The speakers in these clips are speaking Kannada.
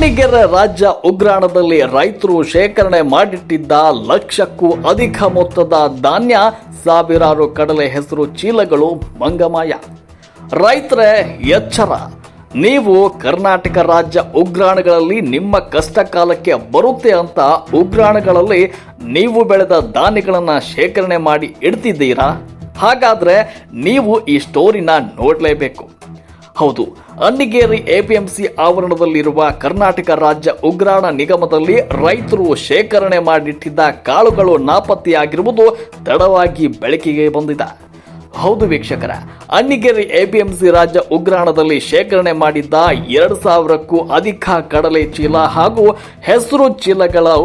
ಅಣ್ಣಿಗೆರೆ ರಾಜ್ಯ ಉಗ್ರಾಣದಲ್ಲಿ ರೈತರು ಶೇಖರಣೆ ಮಾಡಿಟ್ಟಿದ್ದ ಲಕ್ಷಕ್ಕೂ ಅಧಿಕ ಮೊತ್ತದ ಧಾನ್ಯ, ಸಾವಿರಾರು ಕಡಲೆ ಹೆಸರು ಚೀಲಗಳು ಮಂಗಮಾಯ ರೈತರೇ, ಎಚ್ಚರ. ನೀವು ಕರ್ನಾಟಕ ರಾಜ್ಯ ಉಗ್ರಾಣಗಳಲ್ಲಿ ನಿಮ್ಮ ಕಷ್ಟ ಕಾಲಕ್ಕೆ ಬರುತ್ತೆ ಅಂತ ಉಗ್ರಾಣಗಳಲ್ಲಿ ನೀವು ಬೆಳೆದ ಧಾನ್ಯಗಳನ್ನು ಶೇಖರಣೆ ಮಾಡಿ ಇಡ್ತಿದ್ದೀರಾ? ಹಾಗಾದ್ರೆ ನೀವು ಈ ಸ್ಟೋರಿನ ನೋಡಲೇಬೇಕು. ಹೌದು ಅಣ್ಣಿಗೇರಿ ಎಪಿಎಂಸಿ ಆವರಣದಲ್ಲಿರುವ ಕರ್ನಾಟಕ ರಾಜ್ಯ ಉಗ್ರಾಣ ನಿಗಮದಲ್ಲಿ ರೈತರು ಶೇಖರಣೆ ಮಾಡಿಟ್ಟಿದ್ದ ಕಾಳುಗಳು ನಾಪತ್ತೆಯಾಗಿರುವುದು ತಡವಾಗಿ ಬೆಳಕಿಗೆ ಬಂದಿದೆ. ಹೌದು ವೀಕ್ಷಕರ. ಅಣ್ಣಿಗೇರಿ ಎಪಿಎಂಸಿ ರಾಜ್ಯ ಉಗ್ರಾಣದಲ್ಲಿ ಶೇಖರಣೆ ಮಾಡಿದ್ದ ಎರಡು ಸಾವಿರಕ್ಕೂ ಅಧಿಕ ಕಡಲೆ ಚೀಲ ಹಾಗೂ ಹೆಸರು ಚೀಲಗಳು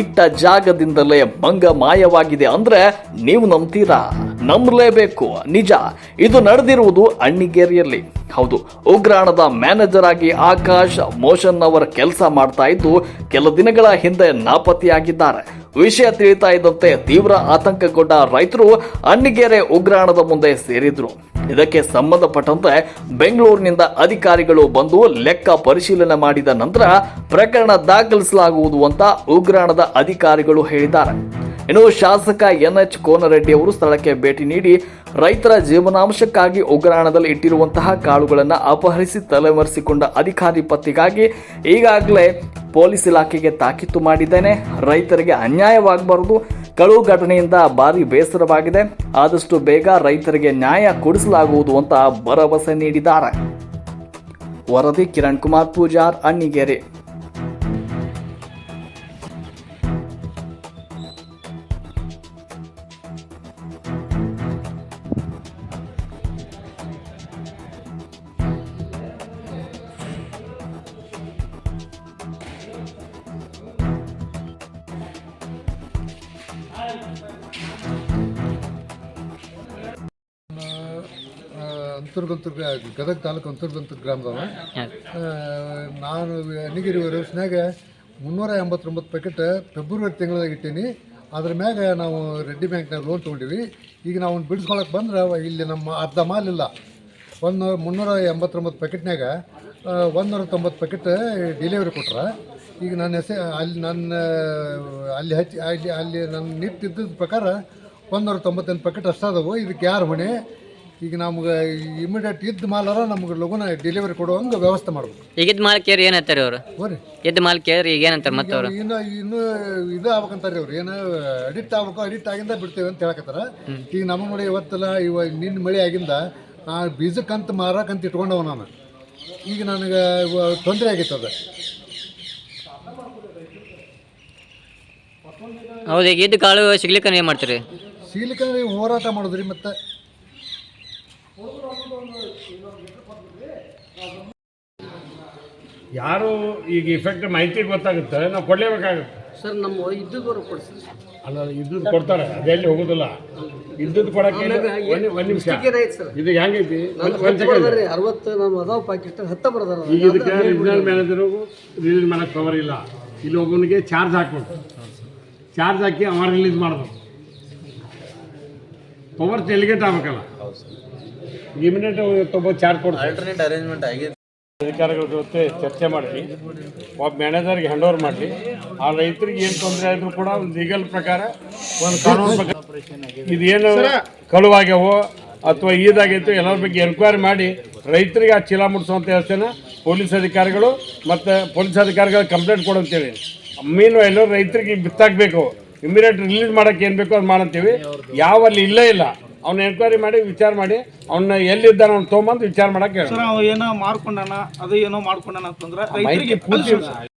ಇಟ್ಟ ಜಾಗದಿಂದಲೇ ಭಂಗ ಮಾಯವಾಗಿದೆ ಅಂದ್ರೆ ನೀವು ನಂಬ್ತೀರಾ? ನಂಬಲೇಬೇಕು, ನಿಜ. ಇದು ನಡೆದಿರುವುದು ಅಣ್ಣಿಗೇರಿಯಲ್ಲಿ. ಹೌದು, ಉಗ್ರಾಣದ ಮ್ಯಾನೇಜರ್ ಆಗಿ ಆಕಾಶ್ ಮೋಷನ್ ಅವರ ಕೆಲಸ ಮಾಡ್ತಾ ಇದ್ದು, ಕೆಲ ದಿನಗಳ ಹಿಂದೆ ನಾಪತ್ತೆಯಾಗಿದ್ದಾರೆ. ವಿಷಯ ತಿಳಿತಾ ಇದ್ದಂತೆ ತೀವ್ರ ಆತಂಕಗೊಂಡ ರೈತರು ಅಣ್ಣಿಗೆರೆ ಉಗ್ರಾಣದ ಮುಂದೆ ಸೇರಿದ್ರು. ಇದಕ್ಕೆ ಸಂಬಂಧಪಟ್ಟಂತೆ ಬೆಂಗಳೂರಿನಿಂದ ಅಧಿಕಾರಿಗಳು ಬಂದು ಲೆಕ್ಕ ಪರಿಶೀಲನೆ ಮಾಡಿದ ನಂತರ ಪ್ರಕರಣ ದಾಖಲಿಸಲಾಗುವುದು ಅಂತ ಉಗ್ರಾಣದ ಅಧಿಕಾರಿಗಳು ಹೇಳಿದ್ದಾರೆ. ಇನ್ನು ಶಾಸಕ ಎನ್ ಎಚ್ ಕೋನರೆಡ್ಡಿ ಅವರು ಸ್ಥಳಕ್ಕೆ ಭೇಟಿ ನೀಡಿ ರೈತರ ಜೀವನಾಂಶಕ್ಕಾಗಿ ಉಗ್ರಾಣದಲ್ಲಿ ಇಟ್ಟಿರುವಂತಹ ಕಾಳುಗಳನ್ನು ಅಪಹರಿಸಿ ತಲೆಮರೆಸಿಕೊಂಡ ಅಧಿಕಾರಿ ಪತ್ತೆಗಾಗಿ ಈಗಾಗಲೇ ಪೊಲೀಸ್ ಇಲಾಖೆಗೆ ತಾಕೀತು ಮಾಡಿದ್ದೇನೆ. ರೈತರಿಗೆ ಅನ್ಯಾಯವಾಗಬಾರದು. ಕಳುವು ಘಟನೆಯಿಂದ ಭಾರಿ ಬೇಸರವಾಗಿದೆ. ಆದಷ್ಟು ಬೇಗ ರೈತರಿಗೆ ನ್ಯಾಯ ಕೊಡಿಸಲಾಗುವುದು ಅಂತ ಭರವಸೆ ನೀಡಿದ್ದಾರೆ. ವರದಿ ಕಿರಣ್ ಕುಮಾರ್ ಪೂಜಾರ್, ಅಣ್ಣಿಗೇರಿ. ಅಂತರ್ಗಂತರ್ ಗದಗ ತಾಲೂಕು ಅಂತರ್ಗಂತರ್ ಗ್ರಾಮದವ ನಾನು ನಿಗಿರಿ ವರ್ಷನಾಗ ಮುನ್ನೂರ ಎಂಬತ್ತೊಂಬತ್ತು ಪ್ಯಾಕೆಟ್ ಫೆಬ್ರವರಿ ತಿಂಗಳದಾಗ ಇಟ್ಟೀನಿ. ಅದ್ರ ಮ್ಯಾಗ ನಾವು ರೆಡ್ಡಿ ಬ್ಯಾಂಕ್ನಾಗ ಲೋನ್ ತೊಗೊಂಡಿವಿ. ಈಗ ನಾವು ಬಿಡಿಸ್ಕೊಳಕ್ಕೆ ಬಂದ್ರೆ ಇಲ್ಲಿ ನಮ್ಮ ಅರ್ಧ ಮಾಲಿಲ್ಲ ಒಂದು ಮುನ್ನೂರ ಎಂಬತ್ತೊಂಬತ್ತು ಪ್ಯಾಕೆಟ್ನಾಗ ಒಂದೂರ ತೊಂಬತ್ತು ಪ್ಯಾಕೆಟ್ ಡಿಲಿವರಿ ಕೊಟ್ರೆ. ಈಗ ನನ್ನ ಹೆಸ ಅಲ್ಲಿ ನನ್ನ ಅಲ್ಲಿ ಹಚ್ಚಿ ಅಲ್ಲಿ ಅಲ್ಲಿ ನನ್ನ ನಿಂತಿದ್ದ ಪ್ರಕಾರ ಒಂದೂರ ತೊಂಬತ್ತೆಂಟು ಪ್ಯಾಕೆಟ್ ಅಷ್ಟಾದವು. ಇದಕ್ಕೆ ಯಾರು ಹೊಣೆ? ಈಗ ನಮ್ಗೆ ಇಮಿಡಿಯೇಟ್ ಇದ್ದ ಮಾಲರ ನಮ್ಗೆ ಲಗುನ ಡೆಲಿವರಿ ಕೊಡುವಂಗೆ ವ್ಯವಸ್ಥೆ ಮಾಡ್ಬೇಕು. ಈಗಿದ್ದ ಮಾಲ್ ಕೇರಿ ಏನಂತಾರೆ ಅವರು? ಹೋರಿ ಎದ್ದು ಮಾಲ್ ಕೇರಿ ಈಗ ಏನಂತಾರೆ ಮತ್ತೆ ಅವರು ಇನ್ನು ಇನ್ನು ಇದು ಆಗ್ಬೇಕಂತಾರೆ ಅವ್ರು. ಏನು ಅಡಿಕ್ಟ್ ಆಗ್ಬೇಕು ಅಡಿಕ್ಟ್ ಆಗಿಂದ ಬಿಡ್ತೇವೆ ಅಂತ ಹೇಳಕತ್ತಾರ. ಈಗ ನಮ್ಮ ನೋಡಿ ಇವತ್ತಲ್ಲ ಇವಾಗ ನಿನ್ನ ಮಳೆ ಆಗಿಂದ ಆ ಬೀಜಕ್ಕಂತ ಮಾರಕ್ಕಂತ ಇಟ್ಕೊಂಡವ ನಾನು. ಈಗ ನನಗೆ ತೊಂದರೆ ಆಗಿತ್ತು ಅದು. ಹೌದು ಈಗ ಇದ್ದ ಕಾಳು ಸಿಗ್ಲಿಕ್ಕೆ ಏನು ಮಾಡ್ತೀರಿ? ಸಿಗ್ಲಿಕ್ಕೆ ಹೋರಾಟ ಮಾಡೋದ್ರಿ ಮತ್ತೆ. ಯಾರು ಈಗ ಇಫೆಕ್ಟ್ ಮಾಹಿತಿ ಗೊತ್ತಾಗುತ್ತೆ? ನಾವು ಕೊಡಲೇಬೇಕಾಗುತ್ತೆ. ಸರ್ ನಮ್ಮ ಇದ್ದುಗೋರು ಕೊಡ್ಸಿ ಅಲ್ಲ ಇದ್ದದ್ದು ಕೊಡ್ತಾರೆ. ಅದೆಲ್ಲಿ ಹೋಗೋದಿಲ್ಲ. ಇದ್ದದ್ದು ಕೊಡಕ್ಕೆ ಒಂದು ಒಂದು ನಿಮಿಷ. ಇದು ಹೆಂಗೈತಿ? ಅರವತ್ತು ನಮ್ಮ ಅದಾವ ಪ್ಯಾಕೆಟ್ ಹತ್ತ ಬರ್ದಾರ ಈಗ ಇದಕ್ಕೆ ರೀಜನಲ್ ಮ್ಯಾನೇಜರು ರಿಲೀಸ್ ಮಾಡಕ್ಕೆ ಪವರ್ ಇಲ್ಲ. ಇಲ್ಲಿ ಒಬ್ಬನಿಗೆ ಚಾರ್ಜ್ ಹಾಕ್ಬೇಕು. ಚಾರ್ಜ್ ಹಾಕಿ ಅವ ರಿಲೀಸ್ ಮಾಡ್ಬೇಕು. ಪವರ್ ಡೆಲಿಗೇಟ್ ಆಗ್ಬೇಕಲ್ಲ. ಇಮಿಡಿಯೇಟ್ ತೊಗೊಂಡು ಚಾರ್ಜ್ ಕೊಡ್ತಾರೆ ಅಧಿಕಾರಿಗಳ ಜೊತೆ ಚರ್ಚೆ ಮಾಡಿ ಒಬ್ಬ ಮ್ಯಾನೇಜರ್ಗೆ ಹ್ಯಾಂಡ್ ಓವರ್ ಮಾಡಿ ಆ ರೈತರಿಗೆ ಏನು ತೊಂದರೆ ಆದರೂ ಕೂಡ ಒಂದು ಲೀಗಲ್ ಪ್ರಕಾರ ಒಂದು ಕಾನೂನು ಪ್ರಕಾರ ಇದೇನು ಕಳುವಾಗ್ಯಾವೋ ಅಥವಾ ಈದಾಗೈತೋ ಎಲ್ಲರ ಬಗ್ಗೆ ಎನ್ಕ್ವೈರಿ ಮಾಡಿ ರೈತರಿಗೆ ಆ ಚೀಲ ಮುಡಿಸುವಂತ ಹೇಳ್ತೇನೆ ಪೊಲೀಸ್ ಅಧಿಕಾರಿಗಳು ಮತ್ತು ಪೊಲೀಸ್ ಅಧಿಕಾರಿಗಳು ಕಂಪ್ಲೇಂಟ್ ಕೊಡಂತೇಳಿ ಮೀನು ಎಲ್ಲರೂ ರೈತರಿಗೆ ಬಿತ್ತಾಕಬೇಕು. ಇಮಿಡಿಯೇಟ್ ರಿಲೀಸ್ ಮಾಡೋಕ್ಕೆ ಏನು ಬೇಕೋ ಅದು ಮಾಡಂತೀವಿ. ಯಾವ ಅಲ್ಲಿ ಇಲ್ಲೇ ಇಲ್ಲ. ಅವ್ನ ಎನ್ಕ್ವೈರಿ ಮಾಡಿ ವಿಚಾರ ಮಾಡಿ ಅವನ್ನ ಎಲ್ಲಿದ್ದಾನ ಅವ್ನು ತೊಗೊಂಬಂದು ವಿಚಾರ ಮಾಡಕ್ಕೆ ಏನೋ ಮಾಡ್ಕೊಂಡಾನ ಅದು ಏನೋ ಮಾಡ್ಕೊಂಡಾನ ಅಂತಂದ್ರೆ